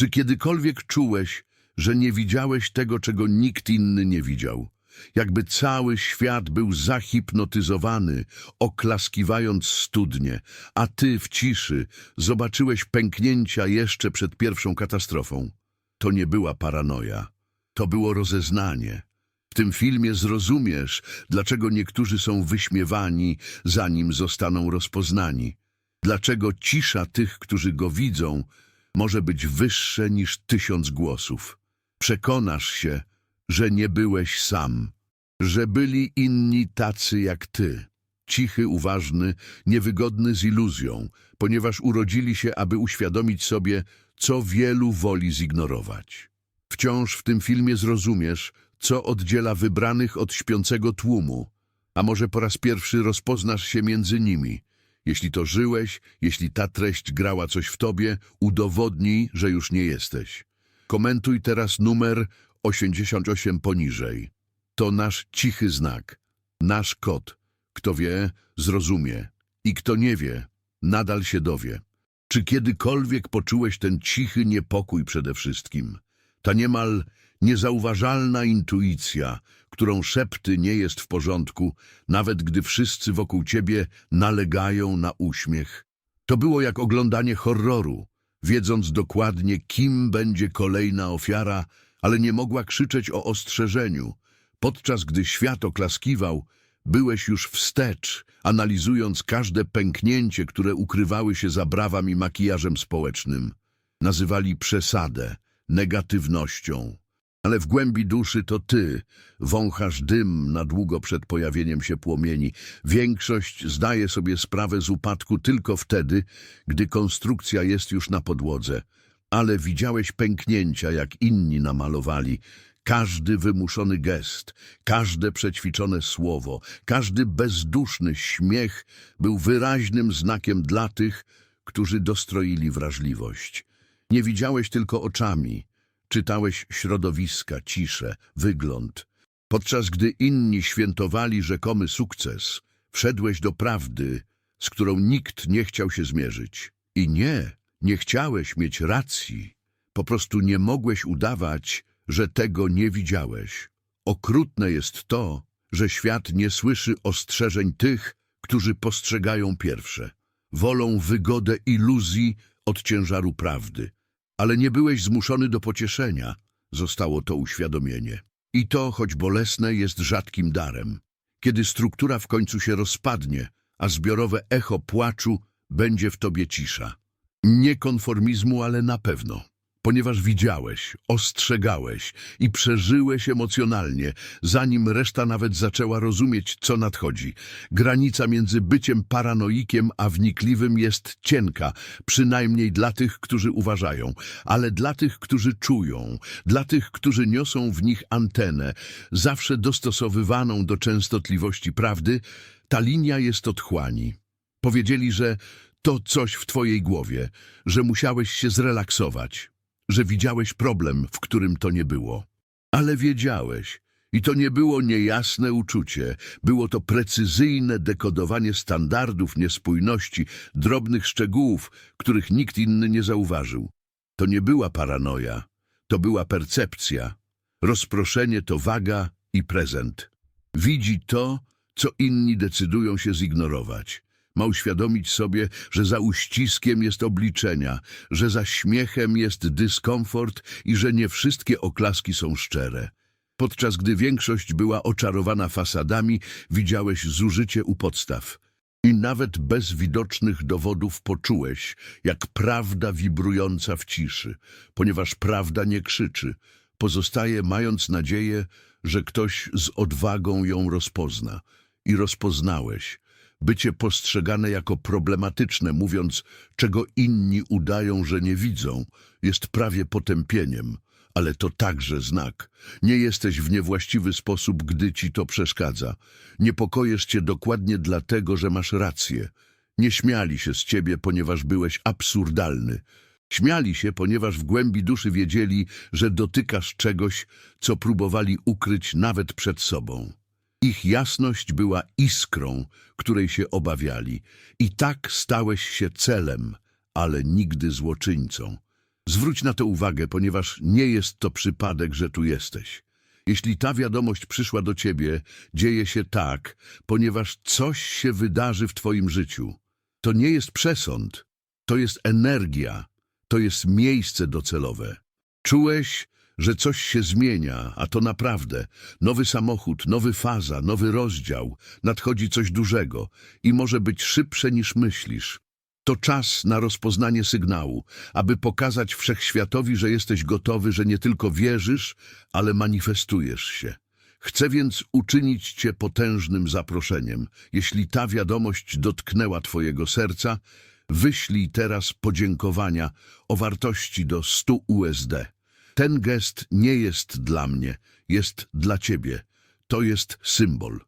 Czy kiedykolwiek czułeś, że nie widziałeś tego, czego nikt inny nie widział? Jakby cały świat był zahipnotyzowany, oklaskiwając studnie, a ty w ciszy zobaczyłeś pęknięcia jeszcze przed pierwszą katastrofą. To nie była paranoja, to było rozeznanie. W tym filmie zrozumiesz, dlaczego niektórzy są wyśmiewani, zanim zostaną rozpoznani. Dlaczego cisza tych, którzy go widzą, może być wyższe niż tysiąc głosów. Przekonasz się, że nie byłeś sam, że byli inni tacy jak ty. Cichy, uważny, niewygodny z iluzją, ponieważ urodzili się, aby uświadomić sobie, co wielu woli zignorować. Wciąż w tym filmie zrozumiesz, co oddziela wybranych od śpiącego tłumu, a może po raz pierwszy rozpoznasz się między nimi. Jeśli to żyłeś, jeśli ta treść grała coś w tobie, udowodnij, że już nie jesteś. Komentuj teraz numer 88 poniżej. To nasz cichy znak, nasz kod. Kto wie, zrozumie. I kto nie wie, nadal się dowie. Czy kiedykolwiek poczułeś ten cichy niepokój przede wszystkim? Ta niemal niezauważalna intuicja, którą szepty nie jest w porządku, nawet gdy wszyscy wokół ciebie nalegają na uśmiech. To było jak oglądanie horroru, wiedząc dokładnie, kim będzie kolejna ofiara, ale nie mogła krzyczeć o ostrzeżeniu. Podczas gdy świat oklaskiwał, byłeś już wstecz, analizując każde pęknięcie, które ukrywały się za brawem i makijażem społecznym. Nazywali przesadę, negatywnością. Ale w głębi duszy to ty wąchasz dym na długo przed pojawieniem się płomieni. Większość zdaje sobie sprawę z upadku tylko wtedy, gdy konstrukcja jest już na podłodze. Ale widziałeś pęknięcia, jak inni namalowali. Każdy wymuszony gest, każde przećwiczone słowo, każdy bezduszny śmiech był wyraźnym znakiem dla tych, którzy dostroili wrażliwość. Nie widziałeś tylko oczami, czytałeś środowiska, ciszę, wygląd. Podczas gdy inni świętowali rzekomy sukces, wszedłeś do prawdy, z którą nikt nie chciał się zmierzyć. I nie, nie chciałeś mieć racji. Po prostu nie mogłeś udawać, że tego nie widziałeś. Okrutne jest to, że świat nie słyszy ostrzeżeń tych, którzy postrzegają pierwsze. Wolą wygodę iluzji od ciężaru prawdy. Ale nie byłeś zmuszony do pocieszenia, zostało to uświadomienie. I to, choć bolesne, jest rzadkim darem. Kiedy struktura w końcu się rozpadnie, a zbiorowe echo płaczu będzie w tobie cisza. Nie konformizmu, ale na pewno. Ponieważ widziałeś, ostrzegałeś i przeżyłeś emocjonalnie, zanim reszta nawet zaczęła rozumieć, co nadchodzi. Granica między byciem paranoikiem a wnikliwym jest cienka, przynajmniej dla tych, którzy uważają, ale dla tych, którzy czują, dla tych, którzy niosą w nich antenę, zawsze dostosowywaną do częstotliwości prawdy, ta linia jest otchłani. Powiedzieli, że to coś w twojej głowie, że musiałeś się zrelaksować, że widziałeś problem, w którym to nie było. Ale wiedziałeś. I to nie było niejasne uczucie, było to precyzyjne dekodowanie standardów niespójności, drobnych szczegółów, których nikt inny nie zauważył. To nie była paranoja, to była percepcja. Rozproszenie to waga i prezent. Widzi to, co inni decydują się zignorować. Ma uświadomić sobie, że za uściskiem jest obliczenia, że za śmiechem jest dyskomfort i że nie wszystkie oklaski są szczere. Podczas gdy większość była oczarowana fasadami, widziałeś zużycie u podstaw. I nawet bez widocznych dowodów poczułeś, jak prawda wibrująca w ciszy, ponieważ prawda nie krzyczy, pozostaje mając nadzieję, że ktoś z odwagą ją rozpozna. I rozpoznałeś. Bycie postrzegane jako problematyczne, mówiąc, czego inni udają, że nie widzą, jest prawie potępieniem. Ale to także znak. Nie jesteś w niewłaściwy sposób, gdy ci to przeszkadza. Niepokojesz cię dokładnie dlatego, że masz rację. Nie śmiali się z ciebie, ponieważ byłeś absurdalny. Śmiali się, ponieważ w głębi duszy wiedzieli, że dotykasz czegoś, co próbowali ukryć nawet przed sobą. Ich jasność była iskrą, której się obawiali. I tak stałeś się celem, ale nigdy złoczyńcą. Zwróć na to uwagę, ponieważ nie jest to przypadek, że tu jesteś. Jeśli ta wiadomość przyszła do ciebie, dzieje się tak, ponieważ coś się wydarzy w twoim życiu. To nie jest przesąd, to jest energia, to jest miejsce docelowe. Czułeś, że coś się zmienia, a to naprawdę. Nowy samochód, nowy faza, nowy rozdział, nadchodzi coś dużego i może być szybsze niż myślisz. To czas na rozpoznanie sygnału, aby pokazać wszechświatowi, że jesteś gotowy, że nie tylko wierzysz, ale manifestujesz się. Chcę więc uczynić Cię potężnym zaproszeniem. Jeśli ta wiadomość dotknęła Twojego serca, wyślij teraz podziękowania o wartości do 100 USD. Ten gest nie jest dla mnie, jest dla Ciebie. To jest symbol.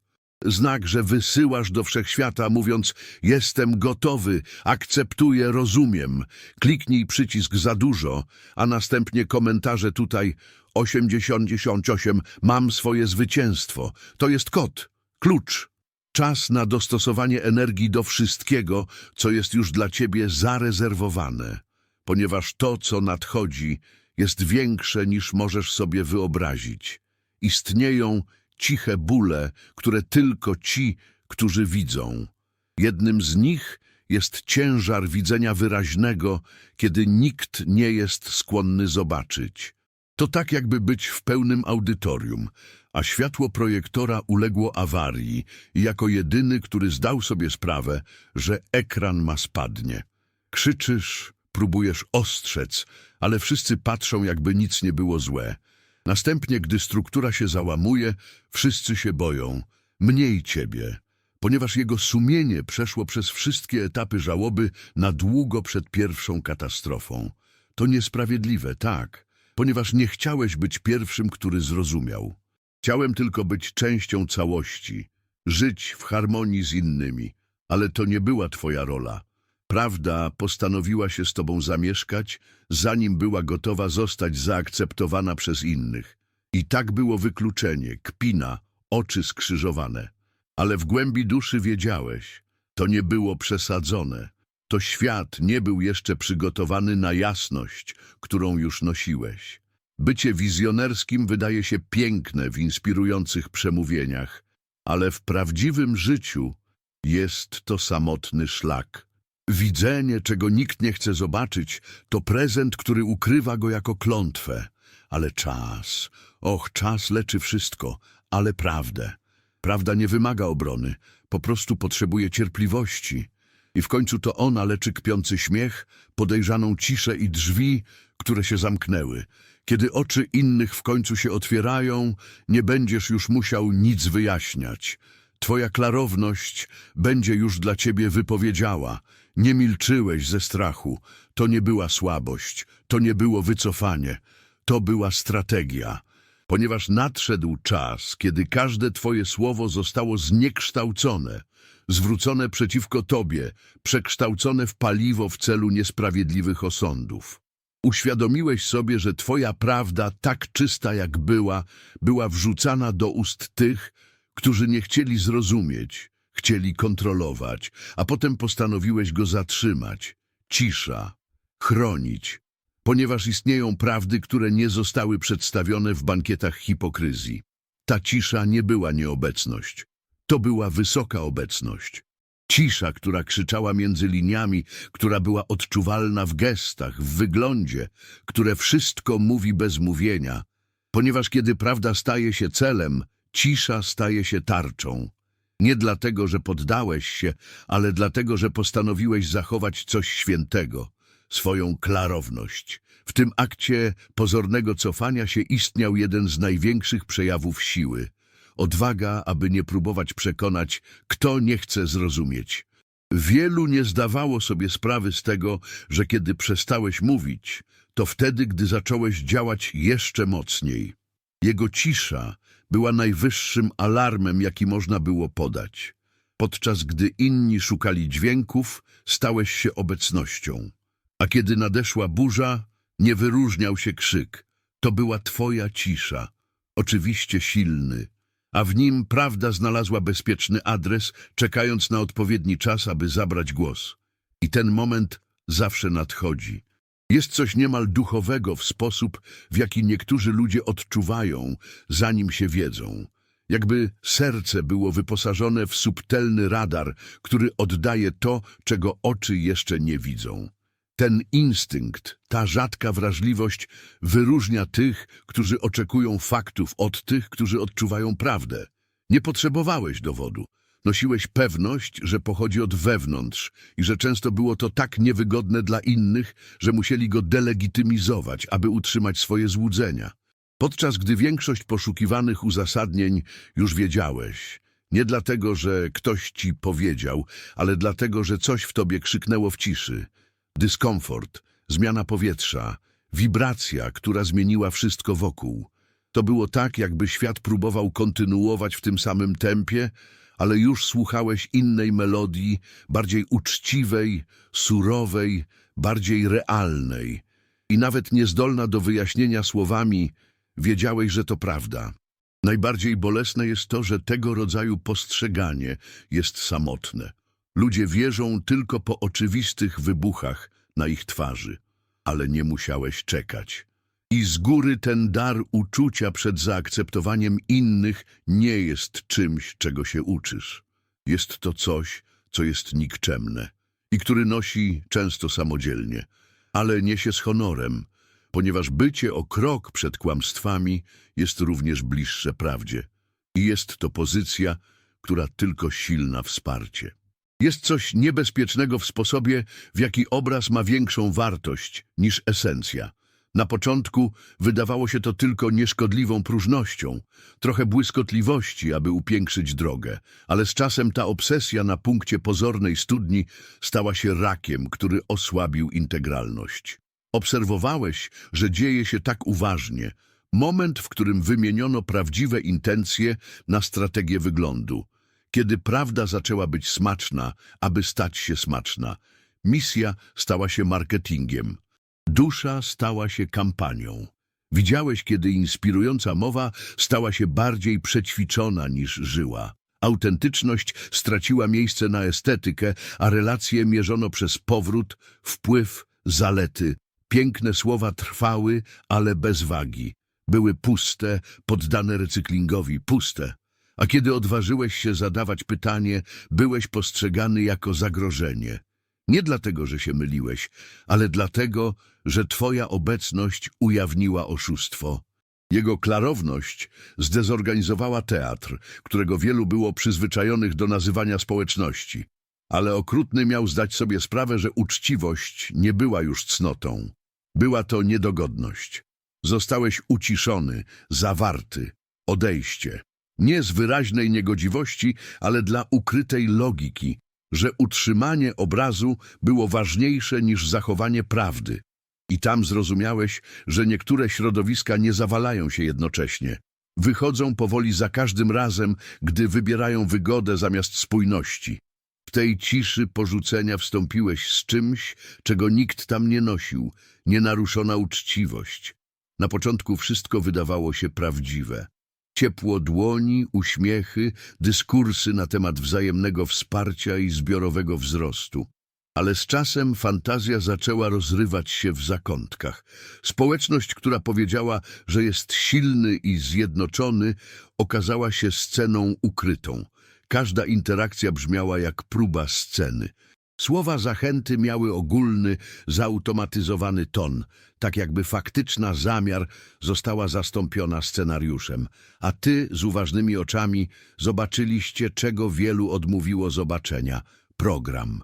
Znak, że wysyłasz do wszechświata, mówiąc: Jestem gotowy, akceptuję, rozumiem. Kliknij przycisk za dużo, a następnie komentarze tutaj 88, mam swoje zwycięstwo. To jest kod, klucz. Czas na dostosowanie energii do wszystkiego, co jest już dla ciebie zarezerwowane, ponieważ to, co nadchodzi, jest większe niż możesz sobie wyobrazić. Istnieją ciche bóle, które tylko ci, którzy widzą. Jednym z nich jest ciężar widzenia wyraźnego, kiedy nikt nie jest skłonny zobaczyć. To tak jakby być w pełnym audytorium, a światło projektora uległo awarii i jako jedyny, który zdał sobie sprawę, że ekran ma spadnie. Krzyczysz, próbujesz ostrzec, ale wszyscy patrzą, jakby nic nie było złe. Następnie, gdy struktura się załamuje, wszyscy się boją. Mniej ciebie, ponieważ jego sumienie przeszło przez wszystkie etapy żałoby na długo przed pierwszą katastrofą. To niesprawiedliwe, tak, ponieważ nie chciałeś być pierwszym, który zrozumiał. Chciałem tylko być częścią całości, żyć w harmonii z innymi, ale to nie była twoja rola. Prawda postanowiła się z tobą zamieszkać, zanim była gotowa zostać zaakceptowana przez innych. I tak było wykluczenie, kpina, oczy skrzyżowane. Ale w głębi duszy wiedziałeś, to nie było przesadzone. To świat nie był jeszcze przygotowany na jasność, którą już nosiłeś. Bycie wizjonerskim wydaje się piękne w inspirujących przemówieniach, ale w prawdziwym życiu jest to samotny szlak. Widzenie, czego nikt nie chce zobaczyć, to prezent, który ukrywa go jako klątwę. Ale czas, och, czas leczy wszystko, ale prawdę. Prawda nie wymaga obrony, po prostu potrzebuje cierpliwości. I w końcu to ona leczy kpiący śmiech, podejrzaną ciszę i drzwi, które się zamknęły. Kiedy oczy innych w końcu się otwierają, nie będziesz już musiał nic wyjaśniać. Twoja klarowność będzie już dla ciebie wypowiedziała. Nie milczyłeś ze strachu. To nie była słabość, to nie było wycofanie. To była strategia. Ponieważ nadszedł czas, kiedy każde twoje słowo zostało zniekształcone, zwrócone przeciwko tobie, przekształcone w paliwo w celu niesprawiedliwych osądów. Uświadomiłeś sobie, że twoja prawda, tak czysta jak była, była wrzucana do ust tych, którzy nie chcieli zrozumieć, chcieli kontrolować, a potem postanowiłeś go zatrzymać. Cisza, chronić, ponieważ istnieją prawdy, które nie zostały przedstawione w bankietach hipokryzji. Ta cisza nie była nieobecność, to była wysoka obecność. Cisza, która krzyczała między liniami, która była odczuwalna w gestach, w wyglądzie, które wszystko mówi bez mówienia, ponieważ kiedy prawda staje się celem, cisza staje się tarczą. Nie dlatego, że poddałeś się, ale dlatego, że postanowiłeś zachować coś świętego, swoją klarowność. W tym akcie pozornego cofania się istniał jeden z największych przejawów siły. Odwaga, aby nie próbować przekonać, kto nie chce zrozumieć. Wielu nie zdawało sobie sprawy z tego, że kiedy przestałeś mówić, to wtedy, gdy zacząłeś działać jeszcze mocniej. Jego cisza była najwyższym alarmem, jaki można było podać. Podczas gdy inni szukali dźwięków, stałeś się obecnością. A kiedy nadeszła burza, nie wyróżniał się krzyk. To była twoja cisza, oczywiście silny, a w nim prawda znalazła bezpieczny adres, czekając na odpowiedni czas, aby zabrać głos. I ten moment zawsze nadchodzi. Jest coś niemal duchowego w sposób, w jaki niektórzy ludzie odczuwają, zanim się wiedzą. Jakby serce było wyposażone w subtelny radar, który oddaje to, czego oczy jeszcze nie widzą. Ten instynkt, ta rzadka wrażliwość wyróżnia tych, którzy oczekują faktów od tych, którzy odczuwają prawdę. Nie potrzebowałeś dowodu. Nosiłeś pewność, że pochodzi od wewnątrz i że często było to tak niewygodne dla innych, że musieli go delegitymizować, aby utrzymać swoje złudzenia. Podczas gdy większość poszukiwanych uzasadnień już wiedziałeś. Nie dlatego, że ktoś ci powiedział, ale dlatego, że coś w tobie krzyknęło w ciszy. Dyskomfort, zmiana powietrza, wibracja, która zmieniła wszystko wokół. To było tak, jakby świat próbował kontynuować w tym samym tempie, ale już słuchałeś innej melodii, bardziej uczciwej, surowej, bardziej realnej. I nawet niezdolna do wyjaśnienia słowami, wiedziałeś, że to prawda. Najbardziej bolesne jest to, że tego rodzaju postrzeganie jest samotne. Ludzie wierzą tylko po oczywistych wybuchach na ich twarzy, ale nie musiałeś czekać. I z góry ten dar uczucia przed zaakceptowaniem innych nie jest czymś, czego się uczysz. Jest to coś, co jest nikczemne i który nosi często samodzielnie, ale niesie z honorem, ponieważ bycie o krok przed kłamstwami jest również bliższe prawdzie. I jest to pozycja, która tylko silna wsparcie. Jest coś niebezpiecznego w sposobie, w jaki obraz ma większą wartość niż esencja. Na początku wydawało się to tylko nieszkodliwą próżnością, trochę błyskotliwości, aby upiększyć drogę, ale z czasem ta obsesja na punkcie pozornej studni stała się rakiem, który osłabił integralność. Obserwowałeś, że dzieje się tak uważnie, moment, w którym wymieniono prawdziwe intencje na strategię wyglądu. Kiedy prawda zaczęła być smaczna, aby stać się smaczna, misja stała się marketingiem. Dusza stała się kampanią. Widziałeś, kiedy inspirująca mowa stała się bardziej przećwiczona niż żyła. Autentyczność straciła miejsce na estetykę, a relacje mierzono przez powrót, wpływ, zalety. Piękne słowa trwały, ale bez wagi. Były puste, poddane recyklingowi, puste. A kiedy odważyłeś się zadawać pytanie, byłeś postrzegany jako zagrożenie. Nie dlatego, że się myliłeś, ale dlatego, że twoja obecność ujawniła oszustwo. Jego klarowność zdezorganizowała teatr, którego wielu było przyzwyczajonych do nazywania społeczności. Ale okrutny miał zdać sobie sprawę, że uczciwość nie była już cnotą. Była to niedogodność. Zostałeś uciszony, zawarty, odejście. Nie z wyraźnej niegodziwości, ale dla ukrytej logiki, że utrzymanie obrazu było ważniejsze niż zachowanie prawdy. I tam zrozumiałeś, że niektóre środowiska nie zawalają się jednocześnie. Wychodzą powoli za każdym razem, gdy wybierają wygodę zamiast spójności. W tej ciszy porzucenia wstąpiłeś z czymś, czego nikt tam nie nosił, nienaruszona uczciwość. Na początku wszystko wydawało się prawdziwe. Ciepło dłoni, uśmiechy, dyskursy na temat wzajemnego wsparcia i zbiorowego wzrostu. Ale z czasem fantazja zaczęła rozrywać się w zakątkach. Społeczność, która powiedziała, że jest silny i zjednoczony, okazała się sceną ukrytą. Każda interakcja brzmiała jak próba sceny. Słowa zachęty miały ogólny, zautomatyzowany ton, tak jakby faktyczna zamiar została zastąpiona scenariuszem, a ty z uważnymi oczami zobaczyliście, czego wielu odmówiło zobaczenia – program.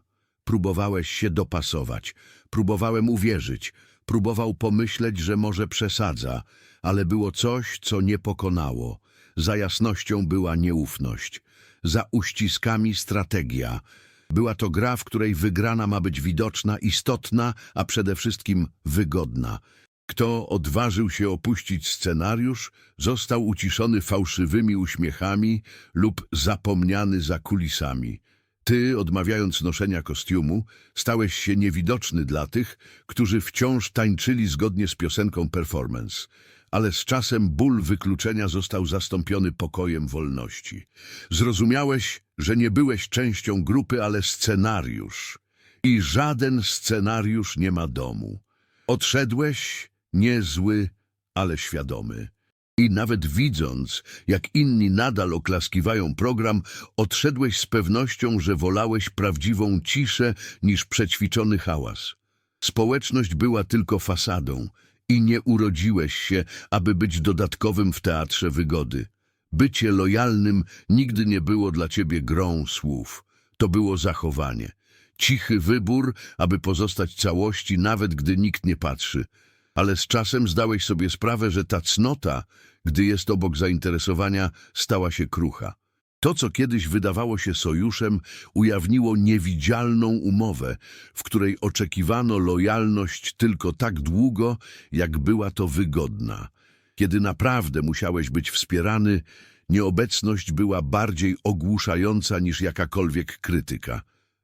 Próbowałeś się dopasować, próbowałem uwierzyć, próbował pomyśleć, że może przesadza, ale było coś, co nie pokonało. Za jasnością była nieufność, za uściskami strategia – była to gra, w której wygrana ma być widoczna, istotna, a przede wszystkim wygodna. Kto odważył się opuścić scenariusz, został uciszony fałszywymi uśmiechami lub zapomniany za kulisami. Ty, odmawiając noszenia kostiumu, stałeś się niewidoczny dla tych, którzy wciąż tańczyli zgodnie z piosenką performance ale z czasem ból wykluczenia został zastąpiony pokojem wolności. Zrozumiałeś, że nie byłeś częścią grupy, ale scenariusz. I żaden scenariusz nie ma domu. Odszedłeś niezły, ale świadomy. I nawet widząc, jak inni nadal oklaskiwają program, odszedłeś z pewnością, że wolałeś prawdziwą ciszę niż przećwiczony hałas. Społeczność była tylko fasadą i nie urodziłeś się, aby być dodatkowym w teatrze wygody. Bycie lojalnym nigdy nie było dla ciebie grą słów. To było zachowanie. Cichy wybór, aby pozostać całości, nawet gdy nikt nie patrzy. Ale z czasem zdałeś sobie sprawę, że ta cnota, gdy jest obok zainteresowania, stała się krucha. To, co kiedyś wydawało się sojuszem, ujawniło niewidzialną umowę, w której oczekiwano lojalność tylko tak długo, jak była to wygodna. Kiedy naprawdę musiałeś być wspierany, nieobecność była bardziej ogłuszająca niż jakakolwiek krytyka.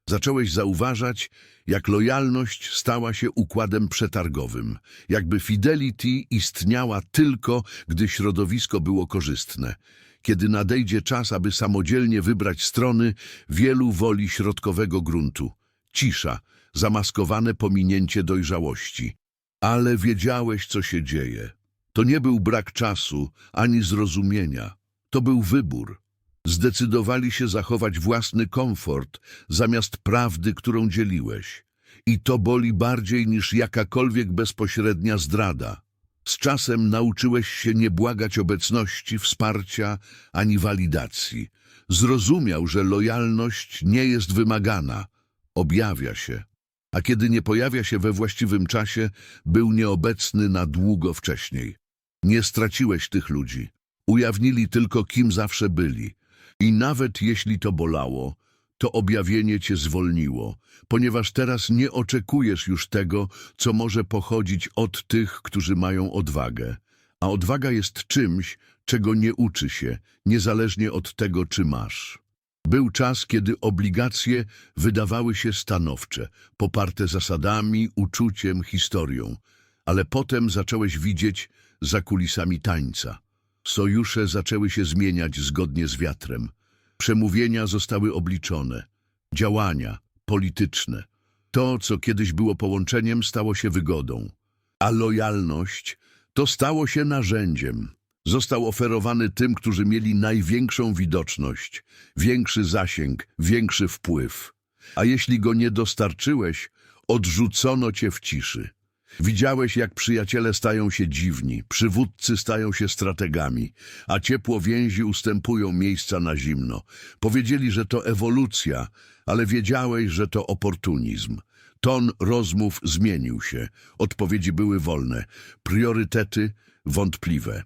Zacząłeś zauważać, jak lojalność stała się układem przetargowym, jakby fidelity istniała tylko, gdy środowisko było korzystne. Kiedy nadejdzie czas, aby samodzielnie wybrać strony, wielu woli środkowego gruntu. Cisza, zamaskowane pominięcie dojrzałości. Ale wiedziałeś, co się dzieje. To nie był brak czasu, ani zrozumienia. To był wybór. Zdecydowali się zachować własny komfort zamiast prawdy, którą dzieliłeś. I to boli bardziej niż jakakolwiek bezpośrednia zdrada. Z czasem nauczyłeś się nie błagać obecności, wsparcia ani walidacji. Zrozumiał, że lojalność nie jest wymagana, objawia się. A kiedy nie pojawia się we właściwym czasie, był nieobecny na długo wcześniej. Nie straciłeś tych ludzi. Ujawnili tylko, kim zawsze byli. I nawet jeśli to bolało, to objawienie cię zwolniło, ponieważ teraz nie oczekujesz już tego, co może pochodzić od tych, którzy mają odwagę. A odwaga jest czymś, czego nie uczy się, niezależnie od tego, czy masz. Był czas, kiedy obligacje wydawały się stanowcze, poparte zasadami, uczuciem, historią, ale potem zacząłeś widzieć za kulisami tańca. Sojusze zaczęły się zmieniać zgodnie z wiatrem. Przemówienia zostały obliczone. Działania polityczne. To, co kiedyś było połączeniem, stało się wygodą. A lojalność to stało się narzędziem. Został oferowany tym, którzy mieli największą widoczność, większy zasięg, większy wpływ. A jeśli go nie dostarczyłeś, odrzucono cię w ciszy. Widziałeś, jak przyjaciele stają się dziwni, przywódcy stają się strategami, a ciepło więzi ustępują miejsca na zimno. Powiedzieli, że to ewolucja, ale wiedziałeś, że to oportunizm. Ton rozmów zmienił się, odpowiedzi były wolne, priorytety wątpliwe.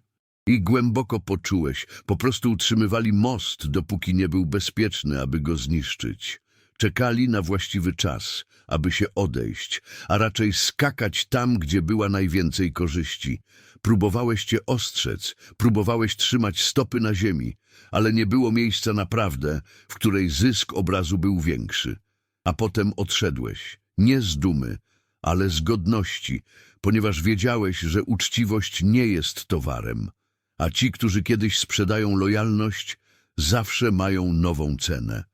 I głęboko poczułeś, po prostu utrzymywali most, dopóki nie był bezpieczny, aby go zniszczyć. Czekali na właściwy czas, aby się odejść, a raczej skakać tam, gdzie była najwięcej korzyści. Próbowałeś cię ostrzec, próbowałeś trzymać stopy na ziemi, ale nie było miejsca naprawdę, w której zysk obrazu był większy. A potem odszedłeś, nie z dumy, ale z godności, ponieważ wiedziałeś, że uczciwość nie jest towarem, a ci, którzy kiedyś sprzedają lojalność, zawsze mają nową cenę.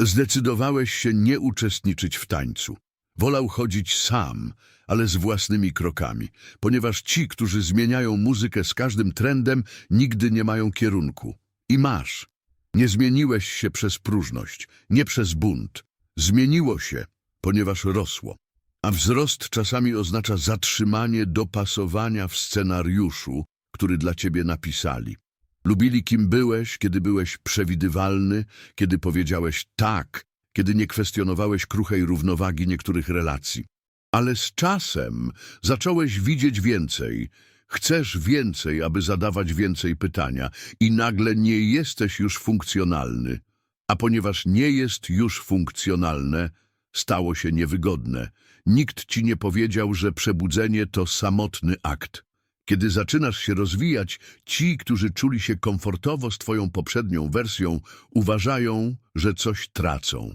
Zdecydowałeś się nie uczestniczyć w tańcu. Wolał chodzić sam, ale z własnymi krokami, ponieważ ci, którzy zmieniają muzykę z każdym trendem, nigdy nie mają kierunku. I masz. Nie zmieniłeś się przez próżność, nie przez bunt. Zmieniło się, ponieważ rosło. A wzrost czasami oznacza zatrzymanie dopasowania w scenariuszu, który dla ciebie napisali. Lubili, kim byłeś, kiedy byłeś przewidywalny, kiedy powiedziałeś tak, kiedy nie kwestionowałeś kruchej równowagi niektórych relacji. Ale z czasem zacząłeś widzieć więcej. Chcesz więcej, aby zadawać więcej pytania i nagle nie jesteś już funkcjonalny. A ponieważ nie jest już funkcjonalne, stało się niewygodne. Nikt ci nie powiedział, że przebudzenie to samotny akt. Kiedy zaczynasz się rozwijać, ci, którzy czuli się komfortowo z twoją poprzednią wersją, uważają, że coś tracą.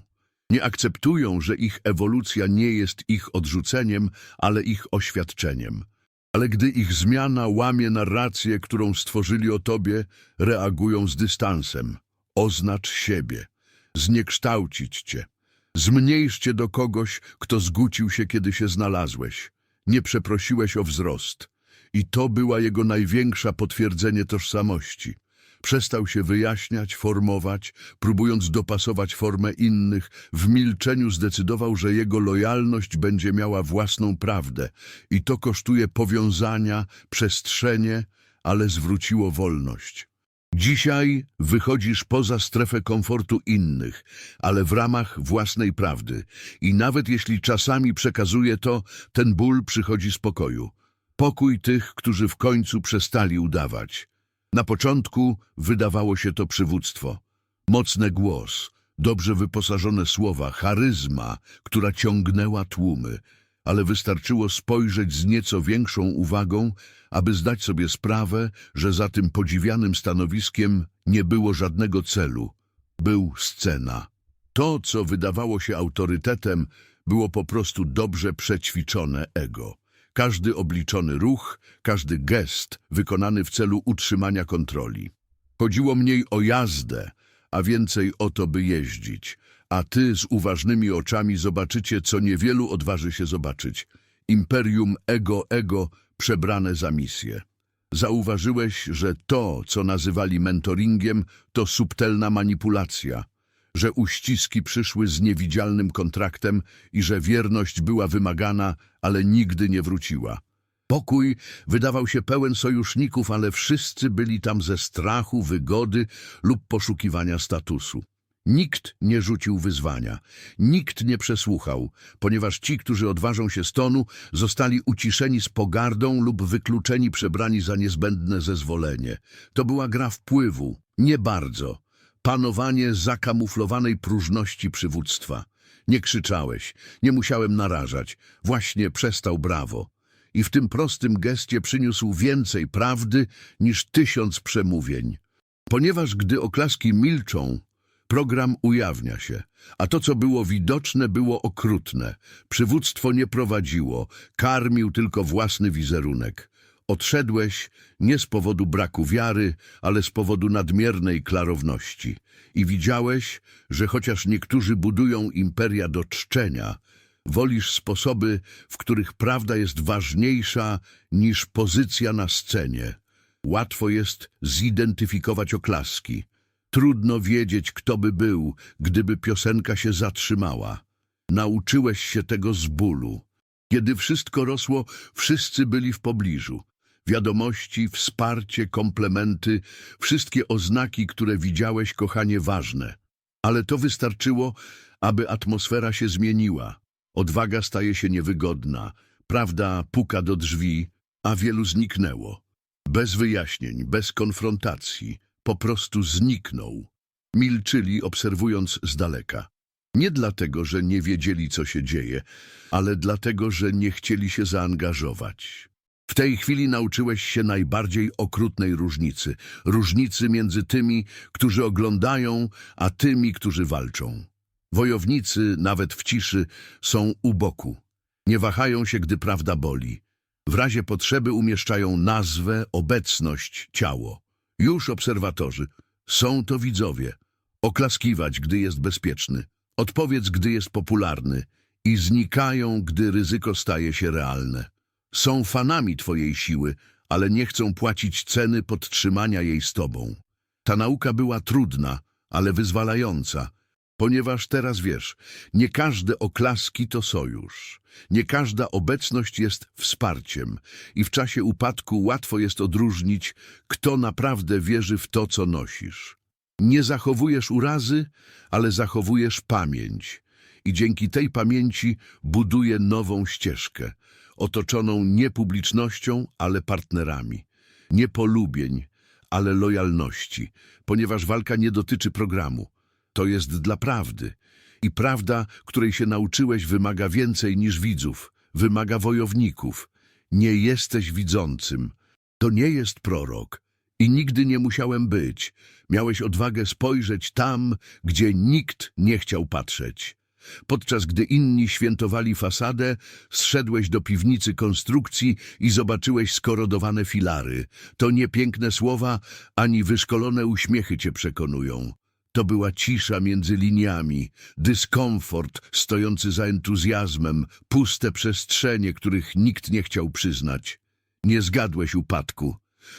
Nie akceptują, że ich ewolucja nie jest ich odrzuceniem, ale ich oświadczeniem. Ale gdy ich zmiana łamie narrację, którą stworzyli o tobie, reagują z dystansem. Oznacz siebie. Zniekształcić cię. Zmniejsz cię do kogoś, kto zgucił się, kiedy się znalazłeś. Nie przeprosiłeś o wzrost. I to była jego największa potwierdzenie tożsamości. Przestał się wyjaśniać, formować, próbując dopasować formę innych. W milczeniu zdecydował, że jego lojalność będzie miała własną prawdę. I to kosztuje powiązania, przestrzenie, ale zwróciło wolność. Dzisiaj wychodzisz poza strefę komfortu innych, ale w ramach własnej prawdy. I nawet jeśli czasami przekazuje to, ten ból przychodzi z pokoju. Pokój tych, którzy w końcu przestali udawać. Na początku wydawało się to przywództwo. Mocny głos, dobrze wyposażone słowa, charyzma, która ciągnęła tłumy, ale wystarczyło spojrzeć z nieco większą uwagą, aby zdać sobie sprawę, że za tym podziwianym stanowiskiem nie było żadnego celu. Był scena. To, co wydawało się autorytetem, było po prostu dobrze przećwiczone ego. Każdy obliczony ruch, każdy gest wykonany w celu utrzymania kontroli. Chodziło mniej o jazdę, a więcej o to, by jeździć. A ty z uważnymi oczami zobaczycie, co niewielu odważy się zobaczyć. Imperium ego-ego przebrane za misję. Zauważyłeś, że to, co nazywali mentoringiem, to subtelna manipulacja, że uściski przyszły z niewidzialnym kontraktem i że wierność była wymagana, ale nigdy nie wróciła. Pokój wydawał się pełen sojuszników, ale wszyscy byli tam ze strachu, wygody lub poszukiwania statusu. Nikt nie rzucił wyzwania, nikt nie przesłuchał, ponieważ ci, którzy odważą się stonu, zostali uciszeni z pogardą lub wykluczeni przebrani za niezbędne zezwolenie. To była gra wpływu, nie bardzo. Panowanie zakamuflowanej próżności przywództwa. Nie krzyczałeś, nie musiałem narażać, właśnie przestał brawo. I w tym prostym gestie przyniósł więcej prawdy niż tysiąc przemówień. Ponieważ gdy oklaski milczą, Program ujawnia się, a to, co było widoczne, było okrutne. Przywództwo nie prowadziło, karmił tylko własny wizerunek. Odszedłeś nie z powodu braku wiary, ale z powodu nadmiernej klarowności. I widziałeś, że chociaż niektórzy budują imperia do czczenia, wolisz sposoby, w których prawda jest ważniejsza niż pozycja na scenie. Łatwo jest zidentyfikować oklaski. Trudno wiedzieć, kto by był, gdyby piosenka się zatrzymała. Nauczyłeś się tego z bólu. Kiedy wszystko rosło, wszyscy byli w pobliżu. Wiadomości, wsparcie, komplementy, wszystkie oznaki, które widziałeś, kochanie, ważne. Ale to wystarczyło, aby atmosfera się zmieniła. Odwaga staje się niewygodna, prawda puka do drzwi, a wielu zniknęło. Bez wyjaśnień, bez konfrontacji po prostu zniknął. Milczyli, obserwując z daleka. Nie dlatego, że nie wiedzieli, co się dzieje, ale dlatego, że nie chcieli się zaangażować. W tej chwili nauczyłeś się najbardziej okrutnej różnicy. Różnicy między tymi, którzy oglądają, a tymi, którzy walczą. Wojownicy, nawet w ciszy, są u boku. Nie wahają się, gdy prawda boli. W razie potrzeby umieszczają nazwę, obecność, ciało. Już obserwatorzy. Są to widzowie. Oklaskiwać, gdy jest bezpieczny. Odpowiedz, gdy jest popularny. I znikają, gdy ryzyko staje się realne. Są fanami twojej siły, ale nie chcą płacić ceny podtrzymania jej z tobą. Ta nauka była trudna, ale wyzwalająca, ponieważ teraz wiesz, nie każde oklaski to sojusz. Nie każda obecność jest wsparciem i w czasie upadku łatwo jest odróżnić, kto naprawdę wierzy w to, co nosisz. Nie zachowujesz urazy, ale zachowujesz pamięć i dzięki tej pamięci buduje nową ścieżkę, otoczoną nie publicznością, ale partnerami. Nie polubień, ale lojalności, ponieważ walka nie dotyczy programu. To jest dla prawdy. I prawda, której się nauczyłeś, wymaga więcej niż widzów, wymaga wojowników. Nie jesteś widzącym. To nie jest prorok. I nigdy nie musiałem być. Miałeś odwagę spojrzeć tam, gdzie nikt nie chciał patrzeć. Podczas gdy inni świętowali fasadę, zszedłeś do piwnicy konstrukcji i zobaczyłeś skorodowane filary. To nie piękne słowa, ani wyszkolone uśmiechy cię przekonują. To była cisza między liniami, dyskomfort stojący za entuzjazmem, puste przestrzenie, których nikt nie chciał przyznać. Nie zgadłeś upadku.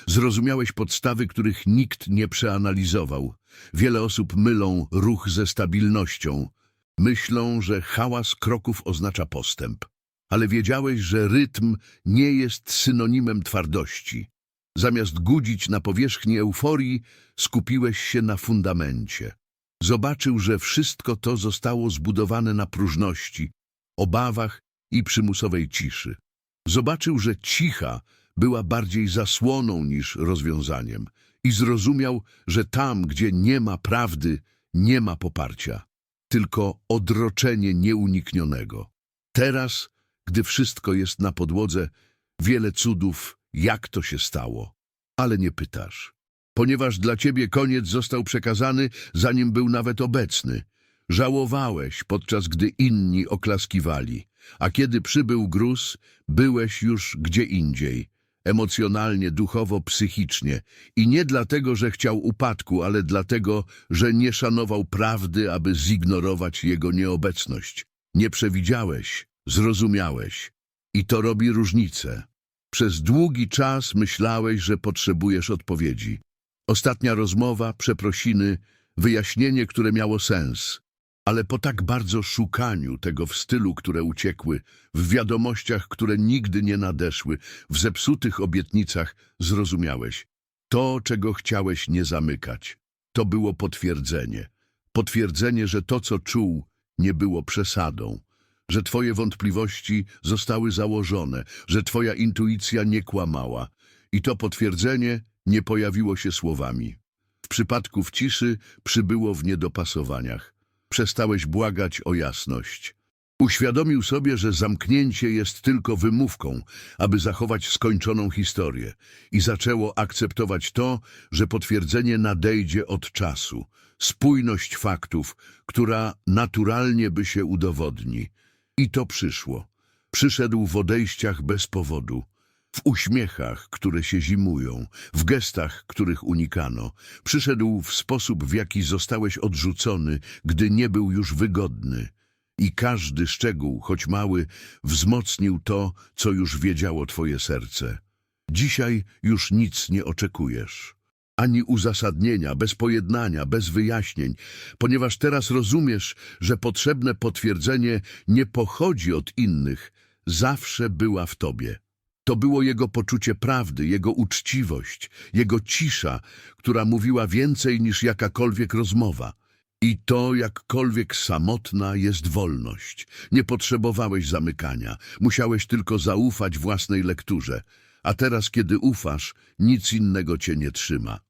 Zrozumiałeś podstawy, których nikt nie przeanalizował. Wiele osób mylą ruch ze stabilnością. Myślą, że hałas kroków oznacza postęp. Ale wiedziałeś, że rytm nie jest synonimem twardości. Zamiast gudzić na powierzchni euforii, skupiłeś się na fundamencie. Zobaczył, że wszystko to zostało zbudowane na próżności, obawach i przymusowej ciszy. Zobaczył, że cicha była bardziej zasłoną niż rozwiązaniem i zrozumiał, że tam, gdzie nie ma prawdy, nie ma poparcia, tylko odroczenie nieuniknionego. Teraz, gdy wszystko jest na podłodze, wiele cudów, jak to się stało, ale nie pytasz. Ponieważ dla ciebie koniec został przekazany, zanim był nawet obecny. Żałowałeś, podczas gdy inni oklaskiwali, a kiedy przybył gruz, byłeś już gdzie indziej, emocjonalnie, duchowo, psychicznie. I nie dlatego, że chciał upadku, ale dlatego, że nie szanował prawdy, aby zignorować jego nieobecność. Nie przewidziałeś, zrozumiałeś. I to robi różnicę. Przez długi czas myślałeś, że potrzebujesz odpowiedzi. Ostatnia rozmowa, przeprosiny, wyjaśnienie, które miało sens. Ale po tak bardzo szukaniu tego w stylu, które uciekły, w wiadomościach, które nigdy nie nadeszły, w zepsutych obietnicach, zrozumiałeś. To, czego chciałeś nie zamykać, to było potwierdzenie. Potwierdzenie, że to, co czuł, nie było przesadą. Że twoje wątpliwości zostały założone, że twoja intuicja nie kłamała. I to potwierdzenie nie pojawiło się słowami. W przypadku w ciszy przybyło w niedopasowaniach. Przestałeś błagać o jasność. Uświadomił sobie, że zamknięcie jest tylko wymówką, aby zachować skończoną historię i zaczęło akceptować to, że potwierdzenie nadejdzie od czasu, spójność faktów, która naturalnie by się udowodni. I to przyszło. Przyszedł w odejściach bez powodu, w uśmiechach, które się zimują, w gestach, których unikano. Przyszedł w sposób, w jaki zostałeś odrzucony, gdy nie był już wygodny. I każdy szczegół, choć mały, wzmocnił to, co już wiedziało twoje serce. Dzisiaj już nic nie oczekujesz. Ani uzasadnienia, bez pojednania, bez wyjaśnień, ponieważ teraz rozumiesz, że potrzebne potwierdzenie nie pochodzi od innych, zawsze była w tobie. To było jego poczucie prawdy, jego uczciwość, jego cisza, która mówiła więcej niż jakakolwiek rozmowa. I to, jakkolwiek samotna, jest wolność. Nie potrzebowałeś zamykania, musiałeś tylko zaufać własnej lekturze. A teraz, kiedy ufasz, nic innego cię nie trzyma.